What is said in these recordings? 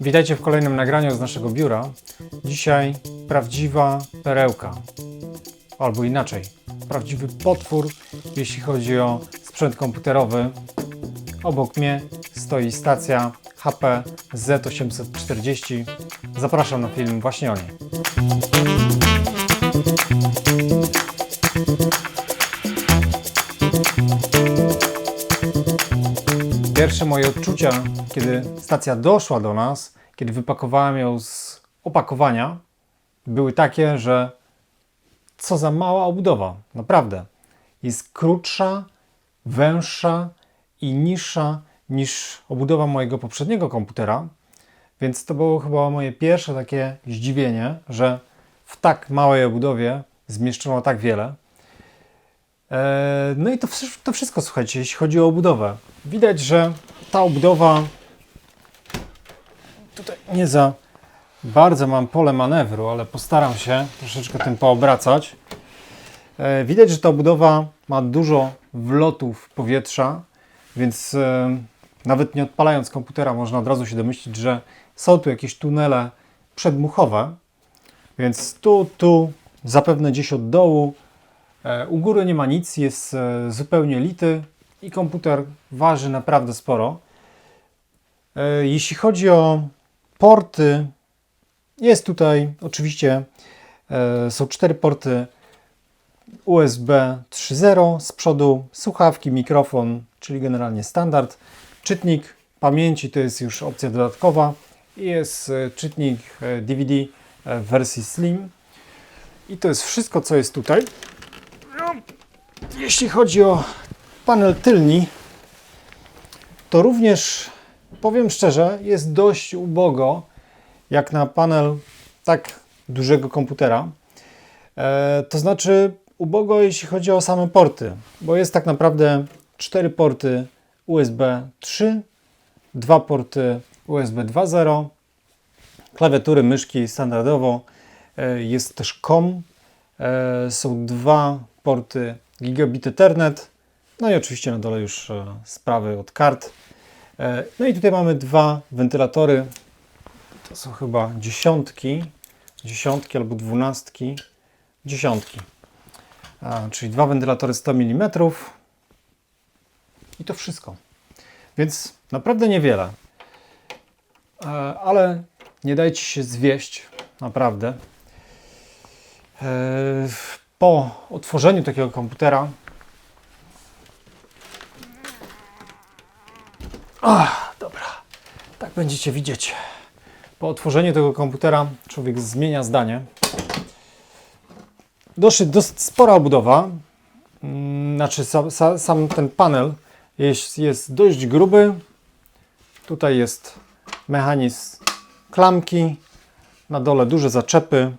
Witajcie w kolejnym nagraniu z naszego biura. Dzisiaj prawdziwa perełka, albo inaczej, prawdziwy potwór, jeśli chodzi o sprzęt komputerowy. Obok mnie stoi stacja HP Z840. Zapraszam na film właśnie o niej. Pierwsze moje odczucia, kiedy stacja doszła do nas, kiedy wypakowałem ją z opakowania, były takie, że co za mała obudowa, naprawdę. Jest krótsza, węższa i niższa niż obudowa mojego poprzedniego komputera, więc to było chyba moje pierwsze takie zdziwienie, że w tak małej obudowie zmieszczono tak wiele. E, No i to, to wszystko, słuchajcie, jeśli chodzi o obudowę. Widać, że ta obudowa tutaj nie za bardzo mam pole manewru, ale postaram się troszeczkę tym poobracać. E, Widać, że ta obudowa ma dużo wlotów powietrza, więc e, nawet nie odpalając komputera można od razu się domyślić, że są tu jakieś tunele przedmuchowe, więc tu, tu, zapewne gdzieś od dołu U góry nie ma nic, jest e, zupełnie lity i komputer waży naprawdę sporo. E, Jeśli chodzi o porty, jest tutaj oczywiście e, są cztery porty USB 3.0 z przodu, słuchawki, mikrofon, czyli generalnie standard. Czytnik pamięci to jest już opcja dodatkowa i jest e, czytnik e, DVD e, w wersji Slim. I to jest wszystko, co jest tutaj. Jeśli chodzi o panel tylni, to również powiem szczerze, jest dość ubogo, jak na panel tak dużego komputera. E, to znaczy ubogo, jeśli chodzi o same porty, bo jest tak naprawdę cztery porty USB 3, dwa porty USB 2.0, klawiatury, myszki standardowo, e, jest też COM, E, Są dwa porty gigabit Ethernet, no i oczywiście na dole już e, sprawy od kart. E, No i tutaj mamy dwa wentylatory. To są chyba dziesiątki, dziesiątki albo dwunastki, dziesiątki. A, Czyli dwa wentylatory 100 mm. I to wszystko. Więc naprawdę niewiele. E, Ale nie dajcie się zwieść, naprawdę. Po otworzeniu takiego komputera. Ach, dobra. Tak będziecie widzieć. Po otworzeniu tego komputera człowiek zmienia zdanie. Dosyć, dosyć spora obudowa. Mm, Znaczy, sam, sa- sam ten panel jest, jest dość gruby. Tutaj jest mechanizm klamki. Na dole duże zaczepy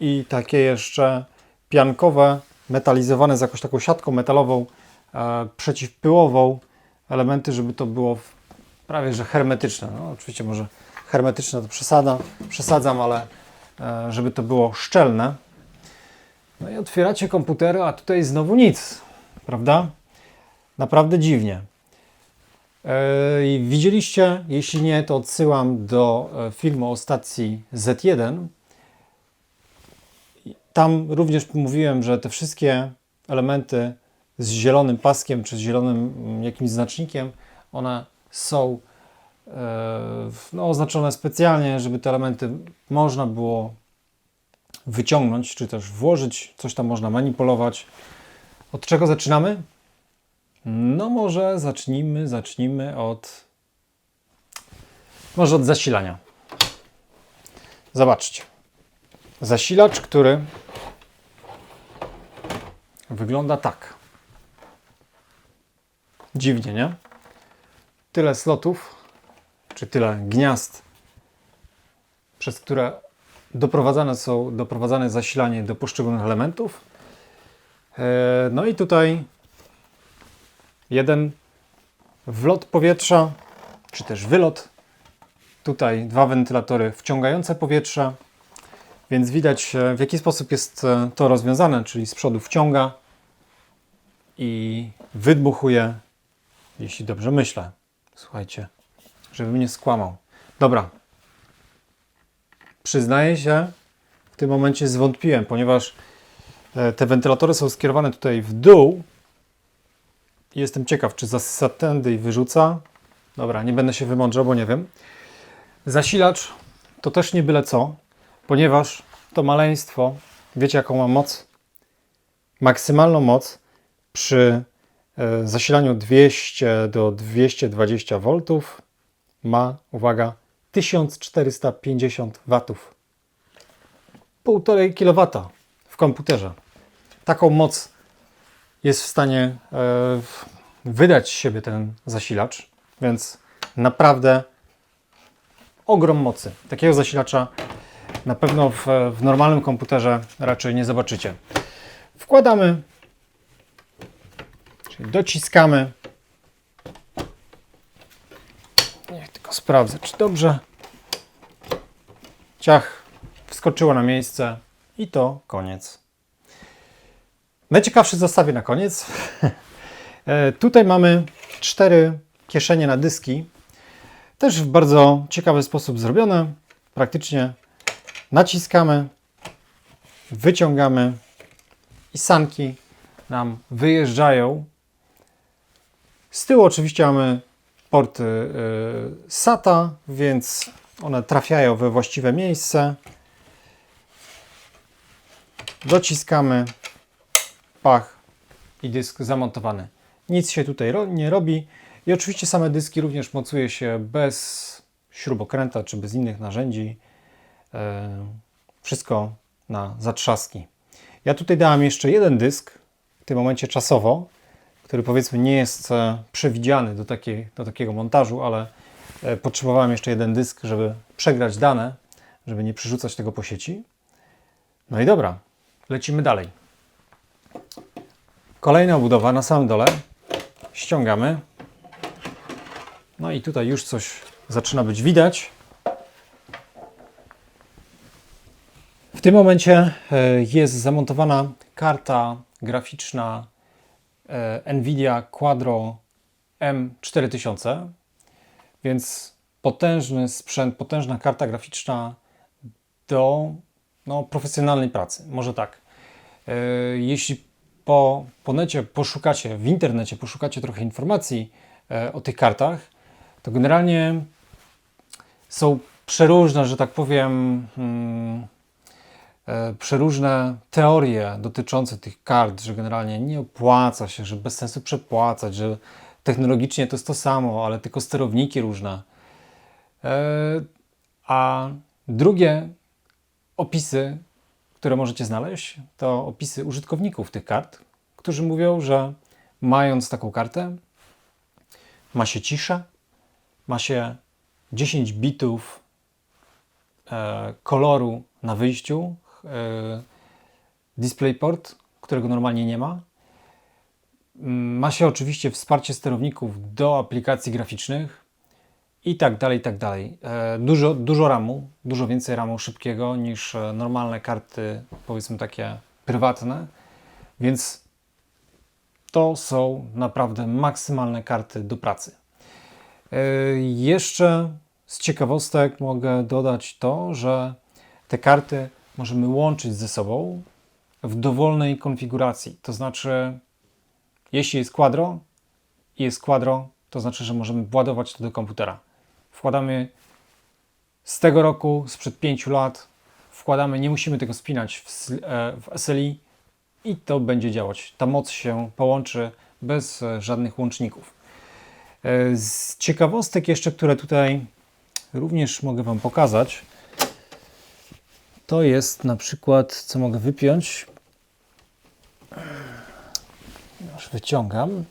i takie jeszcze piankowe, metalizowane z jakąś taką siatką metalową, e, przeciwpyłową, elementy, żeby to było prawie że hermetyczne. No, oczywiście może hermetyczne to przesada, przesadzam, ale e, żeby to było szczelne. No i otwieracie komputer, a tutaj znowu nic, prawda? Naprawdę dziwnie. E, Widzieliście? Jeśli nie, to odsyłam do e, filmu o stacji Z1, tam również mówiłem, że te wszystkie elementy z zielonym paskiem czy z zielonym mm, jakimś znacznikiem, one są e, no, oznaczone specjalnie, żeby te elementy można było wyciągnąć, czy też włożyć, coś tam można manipulować. Od czego zaczynamy? No może zacznijmy, zacznijmy od może od zasilania. Zobaczcie. Zasilacz, który wygląda tak. Dziwnie, nie? Tyle slotów, czy tyle gniazd, przez które doprowadzane są, doprowadzane zasilanie do poszczególnych elementów. E, No i tutaj jeden wlot powietrza, czy też wylot. Tutaj dwa wentylatory wciągające powietrze, więc widać e, w jaki sposób jest e, to rozwiązane, czyli z przodu wciąga i wydmuchuje, jeśli dobrze myślę. Słuchajcie, żeby mnie skłamał. Dobra. Przyznaję się, w tym momencie zwątpiłem, ponieważ e, te wentylatory są skierowane tutaj w dół. Jestem ciekaw, czy zasysa tędy i wyrzuca. Dobra, nie będę się wymądrzał, bo nie wiem. Zasilacz to też nie byle co, ponieważ to maleństwo, wiecie jaką ma moc? Maksymalną moc przy e, zasilaniu 200 do 220 V ma, uwaga, 1450 watów. 1,5 kW w komputerze. Taką moc jest w stanie e, wydać z siebie ten zasilacz, więc naprawdę ogrom mocy. Takiego zasilacza na pewno w, w normalnym komputerze raczej nie zobaczycie. Wkładamy, czyli dociskamy. Niech tylko sprawdzę, czy dobrze. Ciach wskoczyło na miejsce i to koniec. Najciekawszy zostawię na koniec. E, Tutaj mamy cztery kieszenie na dyski. Też w bardzo ciekawy sposób zrobione. Praktycznie naciskamy, wyciągamy i sanki nam wyjeżdżają. Z tyłu oczywiście mamy porty y, SATA, więc one trafiają we właściwe miejsce. Dociskamy, pach i dysk zamontowany. Nic się tutaj nie robi. I oczywiście same dyski również mocuje się bez śrubokręta czy bez innych narzędzi. E, wszystko na zatrzaski. Ja tutaj dałem jeszcze jeden dysk, w tym momencie czasowo, który powiedzmy nie jest e, przewidziany do, takiej, do takiego montażu, ale e, potrzebowałem jeszcze jeden dysk, żeby przegrać dane, żeby nie przerzucać tego po sieci. No i dobra, lecimy dalej. Kolejna obudowa na samym dole. Ściągamy. No i tutaj już coś zaczyna być widać. Tym momencie e, jest zamontowana karta graficzna e, Nvidia Quadro M4000, więc potężny sprzęt, potężna karta graficzna do no, profesjonalnej pracy. Może tak. E, Jeśli po, po necie poszukacie, w internecie poszukacie trochę informacji o tych kartach, to generalnie są przeróżne, że tak powiem, hmm, przeróżne teorie dotyczące tych kart, że generalnie nie opłaca się, że bez sensu przepłacać, że technologicznie to jest to samo, ale tylko sterowniki różne. E, A drugie opisy, które możecie znaleźć, to opisy użytkowników tych kart, którzy mówią, że mając taką kartę, ma się cisza, ma się 10 bitów e, koloru na wyjściu, e, DisplayPort, którego normalnie nie ma. Mm, Ma się oczywiście wsparcie sterowników do aplikacji graficznych i tak dalej, i tak dalej. E, Dużo, dużo RAMu, dużo więcej RAMu szybkiego niż e, normalne karty, powiedzmy takie prywatne, więc to są naprawdę maksymalne karty do pracy. E, Jeszcze z ciekawostek mogę dodać to, że te karty możemy łączyć ze sobą w dowolnej konfiguracji. To znaczy, jeśli jest quadro i jest quadro, to znaczy, że możemy władować to do komputera. Wkładamy z tego roku, sprzed 5 lat, wkładamy, nie musimy tego spinać w, e, w SLI i to będzie działać. Ta moc się połączy bez e, żadnych łączników. E, Z ciekawostek jeszcze, które tutaj również mogę Wam pokazać, to jest na przykład, co mogę wypiąć. Już wyciągam.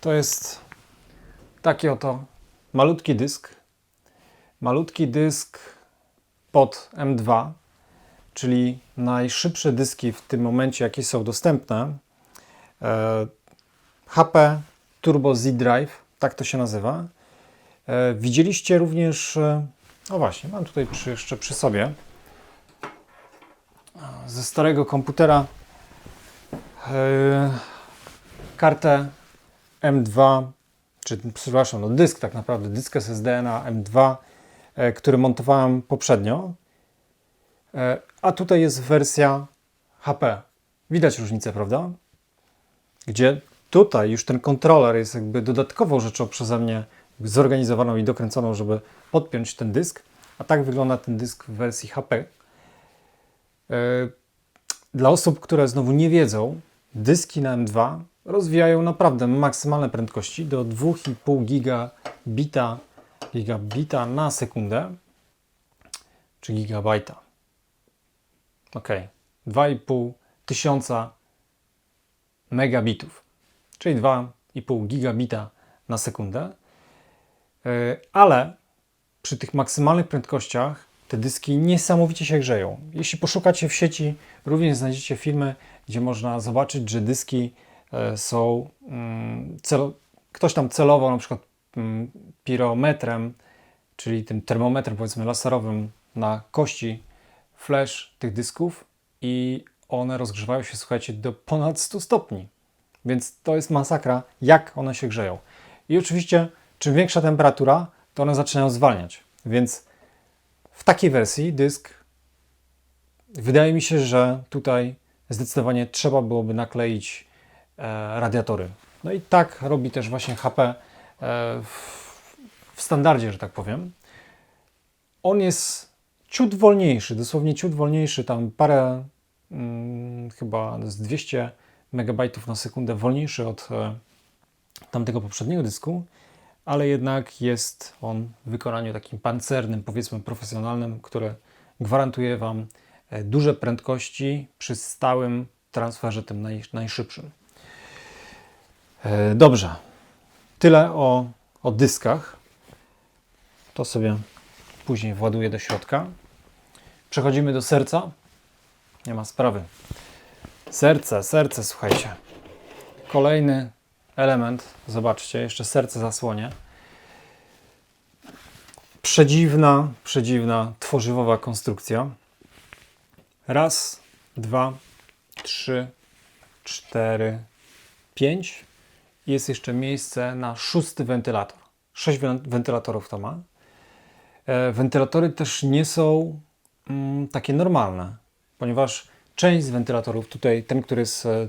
To jest taki oto malutki dysk. Malutki dysk pod M2, czyli najszybsze dyski w tym momencie, jakie są dostępne. E, HP Turbo Z Drive, tak to się nazywa. E, Widzieliście również, e, o właśnie, mam tutaj przy, jeszcze przy sobie ze starego komputera e, kartę M2 czy przepraszam, no dysk tak naprawdę, dysk SSD na M2, e, który montowałem poprzednio, e, a tutaj jest wersja HP. Widać różnicę, prawda? Gdzie tutaj już ten kontroler jest jakby dodatkową rzeczą przeze mnie zorganizowaną i dokręconą, żeby podpiąć ten dysk, a tak wygląda ten dysk w wersji HP. E, Dla osób, które znowu nie wiedzą, dyski na M2 rozwijają naprawdę maksymalne prędkości do 2,5 gigabita, gigabita na sekundę, czy gigabajta. Ok, 2,5 tysiąca megabitów, czyli 2,5 gigabita na sekundę. E, Ale przy tych maksymalnych prędkościach te dyski niesamowicie się grzeją. Jeśli poszukacie w sieci, również znajdziecie filmy, gdzie można zobaczyć, że dyski e, są mm, celo, ktoś tam celował na przykład mm, pirometrem, czyli tym termometrem powiedzmy laserowym na kości flash tych dysków i one rozgrzewają się, słuchajcie, do ponad 100 stopni. Więc to jest masakra, jak one się grzeją. I oczywiście, czym większa temperatura, to one zaczynają zwalniać. Więc w takiej wersji dysk wydaje mi się, że tutaj zdecydowanie trzeba byłoby nakleić e, radiatory. No i tak robi też właśnie HP e, w, standardzie, że tak powiem. On jest ciut wolniejszy, dosłownie ciut wolniejszy, tam parę, mm, chyba z 200 MB na sekundę wolniejszy od e, tamtego poprzedniego dysku, ale jednak jest on w wykonaniu takim pancernym, powiedzmy profesjonalnym, które gwarantuje Wam e, duże prędkości przy stałym transferze, tym naj, najszybszym. E, Dobrze, tyle o, o dyskach. To sobie później właduję do środka. Przechodzimy do serca. Nie ma sprawy. Serce, serce, słuchajcie. Kolejny element. Zobaczcie, jeszcze serce zasłonie. Przedziwna, przedziwna, tworzywowa konstrukcja. Raz, dwa, trzy, cztery, pięć. Jest jeszcze miejsce na szósty wentylator. Sześć wen- wentylatorów to ma. E, Wentylatory też nie są mm, takie normalne, ponieważ część z wentylatorów, tutaj ten, który jest e,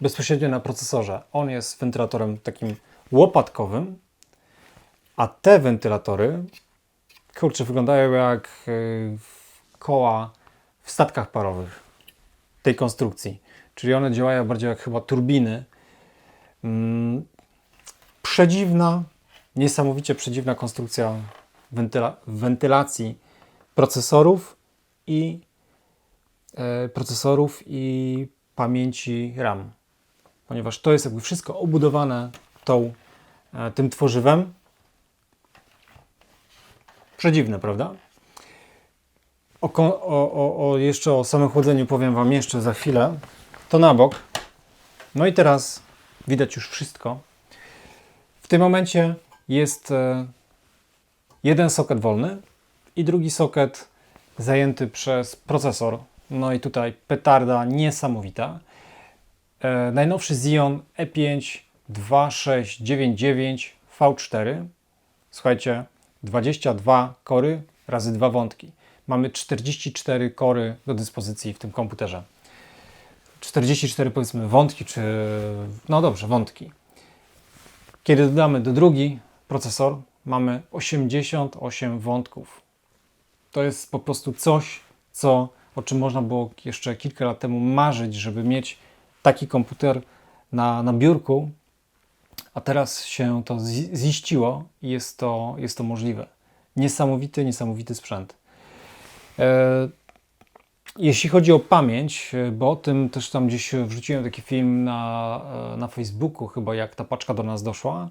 bezpośrednio na procesorze, on jest wentylatorem takim łopatkowym, a te wentylatory, kurczę, wyglądają jak e, koła w statkach parowych tej konstrukcji. Czyli one działają bardziej jak chyba turbiny. Mm, Przedziwna, niesamowicie przedziwna konstrukcja wentyla- wentylacji procesorów i e, procesorów i pamięci RAM. Ponieważ to jest jakby wszystko obudowane tą, e, tym tworzywem. Przedziwne, prawda? O, o, o jeszcze o samym chłodzeniu powiem Wam jeszcze za chwilę. To na bok. No i teraz widać już wszystko. W tym momencie jest e, jeden soket wolny i drugi soket zajęty przez procesor. No i tutaj petarda niesamowita. E, najnowszy Xeon E E5 2699 V4. Słuchajcie, 22 kory razy dwa wątki. Mamy 44 kory do dyspozycji w tym komputerze. 44 powiedzmy wątki, czy no dobrze, wątki. Kiedy dodamy do drugi procesor, mamy 88 wątków. To jest po prostu coś, co, o czym można było jeszcze kilka lat temu marzyć, żeby mieć taki komputer na, na biurku, a teraz się to zi- ziściło i jest to, jest to możliwe. Niesamowity, niesamowity sprzęt. E, jeśli chodzi o pamięć, e, bo o tym też tam gdzieś wrzuciłem taki film na, e, na Facebooku, chyba jak ta paczka do nas doszła.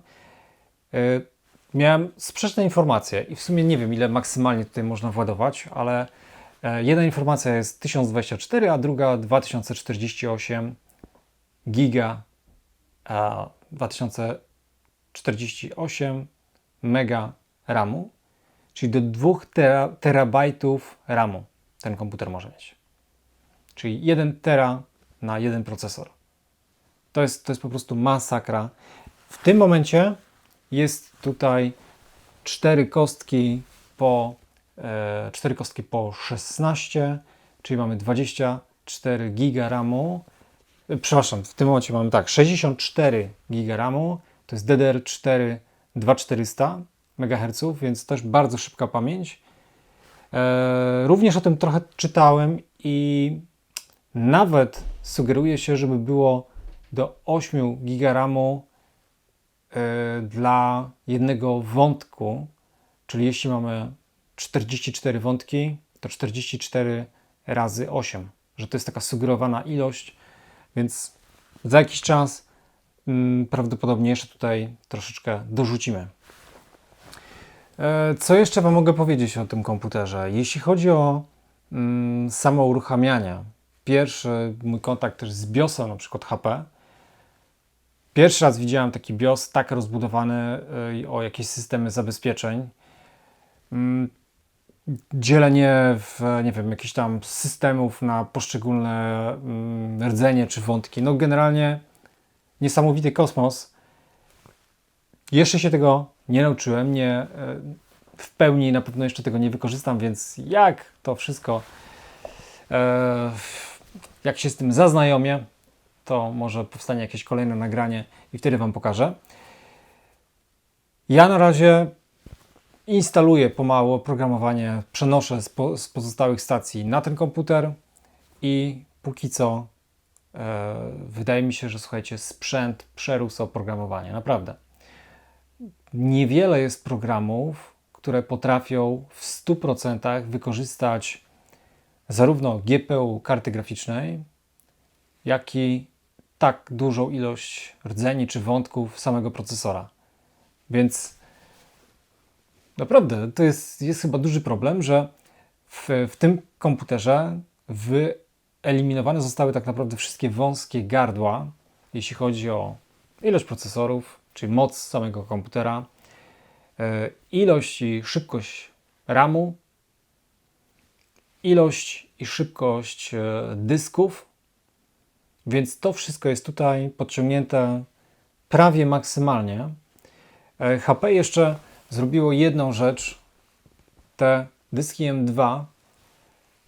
Miałem sprzeczne informacje i w sumie nie wiem, ile maksymalnie tutaj można władować, ale jedna informacja jest 1024, a druga 2048 giga, a 2048 mega RAMu, czyli do 2 tera, terabajtów RAMu ten komputer może mieć. Czyli 1 tera na jeden procesor. To jest, to jest po prostu masakra. W tym momencie jest tutaj 4 kostki po, e, 4 kostki po 16, czyli mamy 24 giga RAMu. Przepraszam, w tym momencie mamy tak, 64 giga RAMu, to jest DDR4 2400 MHz, więc też bardzo szybka pamięć. E, również o tym trochę czytałem i nawet sugeruje się, żeby było do 8 giga RAMu e, dla jednego wątku, czyli jeśli mamy 44 wątki, to 44 razy 8, że to jest taka sugerowana ilość, więc za jakiś czas mm, prawdopodobnie jeszcze tutaj troszeczkę dorzucimy. E, Co jeszcze Wam mogę powiedzieć o tym komputerze? Jeśli chodzi o mm, samo uruchamianie, pierwszy mój kontakt też z BIOSem, na przykład HP, Pierwszy raz widziałem taki BIOS tak rozbudowany y, o jakieś systemy zabezpieczeń. Mm, Dzielenie w, nie wiem, jakichś tam systemów na poszczególne mm, rdzenie czy wątki. No generalnie niesamowity kosmos. Jeszcze się tego nie nauczyłem, nie, y, w pełni na pewno jeszcze tego nie wykorzystam, więc jak to wszystko, e, jak się z tym zaznajomię, to może powstanie jakieś kolejne nagranie i wtedy Wam pokażę. Ja na razie instaluję pomału oprogramowanie, przenoszę z, po, z pozostałych stacji na ten komputer i póki co e, wydaje mi się, że słuchajcie, sprzęt przerósł oprogramowanie, naprawdę. Niewiele jest programów, które potrafią w 100% wykorzystać zarówno GPU karty graficznej, jak i tak dużą ilość rdzeni czy wątków samego procesora. Więc naprawdę to jest, jest chyba duży problem, że w, w tym komputerze wyeliminowane zostały tak naprawdę wszystkie wąskie gardła, jeśli chodzi o ilość procesorów, czyli moc samego komputera, e, ilość i szybkość RAMu, ilość i szybkość e, dysków, więc to wszystko jest tutaj podciągnięte prawie maksymalnie. E, HP jeszcze zrobiło jedną rzecz. Te dyski M2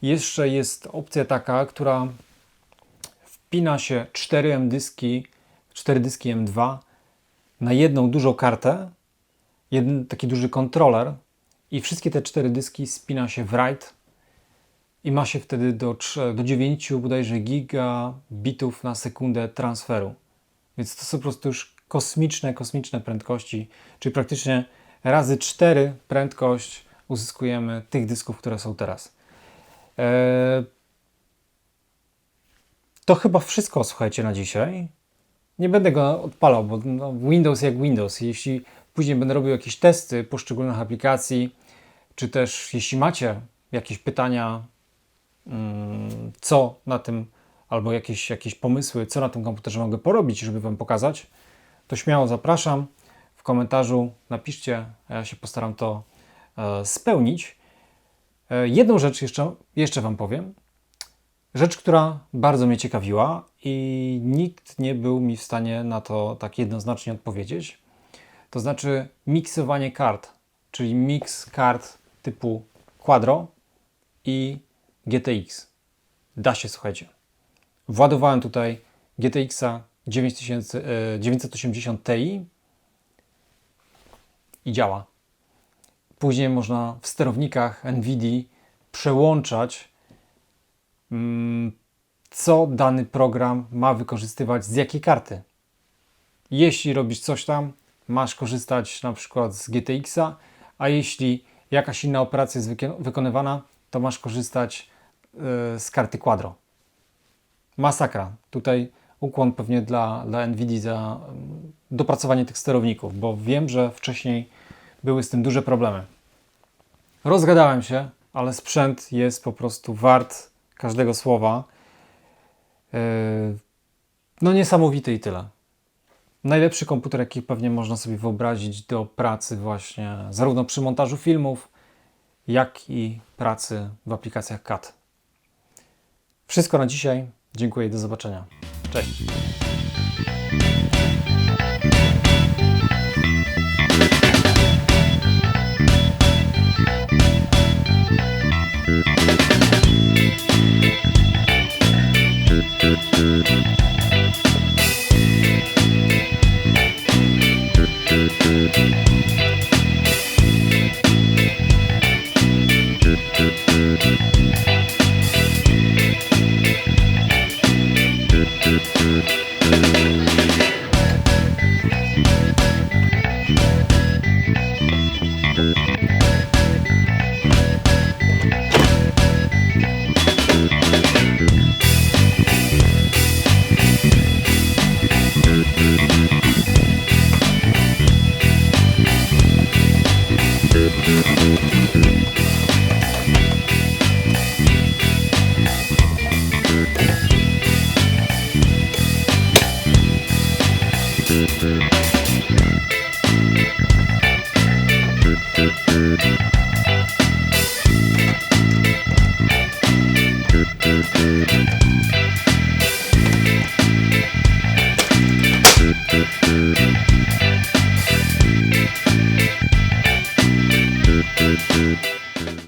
jeszcze jest opcja taka, która wpina się 4 M dyski, 4 dyski M2 na jedną dużą kartę, jeden taki duży kontroler i wszystkie te 4 dyski spina się w RAID i ma się wtedy do, 3, do 9 bodajże gigabitów na sekundę transferu. Więc to są po prostu już kosmiczne, kosmiczne prędkości, czyli praktycznie razy 4 prędkość uzyskujemy tych dysków, które są teraz. Eee, to chyba wszystko, słuchajcie, na dzisiaj. Nie będę go odpalał, bo no, Windows jak Windows. Jeśli później będę robił jakieś testy poszczególnych aplikacji, czy też jeśli macie jakieś pytania Mm, co na tym, albo jakieś, jakieś pomysły, co na tym komputerze mogę porobić, żeby Wam pokazać, to śmiało zapraszam. W komentarzu napiszcie, ja się postaram to e, spełnić. E, jedną rzecz jeszcze, jeszcze Wam powiem. Rzecz, która bardzo mnie ciekawiła i nikt nie był mi w stanie na to tak jednoznacznie odpowiedzieć. To znaczy miksowanie kart, czyli mix kart typu Quadro i GTX. Da się, słuchajcie. Władowałem tutaj GTX-a 980 Ti i działa. Później można w sterownikach NVIDIA przełączać, mm, co dany program ma wykorzystywać z jakiej karty. Jeśli robisz coś tam, masz korzystać na przykład z GTX-a, a jeśli jakaś inna operacja jest wykonywana, to masz korzystać y, z karty Quadro. Masakra. Tutaj ukłon pewnie dla, dla NVIDIA za mm, dopracowanie tych sterowników, bo wiem, że wcześniej były z tym duże problemy. Rozgadałem się, ale sprzęt jest po prostu wart każdego słowa. Y, no niesamowity i tyle. Najlepszy komputer, jaki pewnie można sobie wyobrazić do pracy właśnie zarówno przy montażu filmów, jak i pracy w aplikacjach CAD. Wszystko na dzisiaj. Dziękuję i do zobaczenia. Cześć.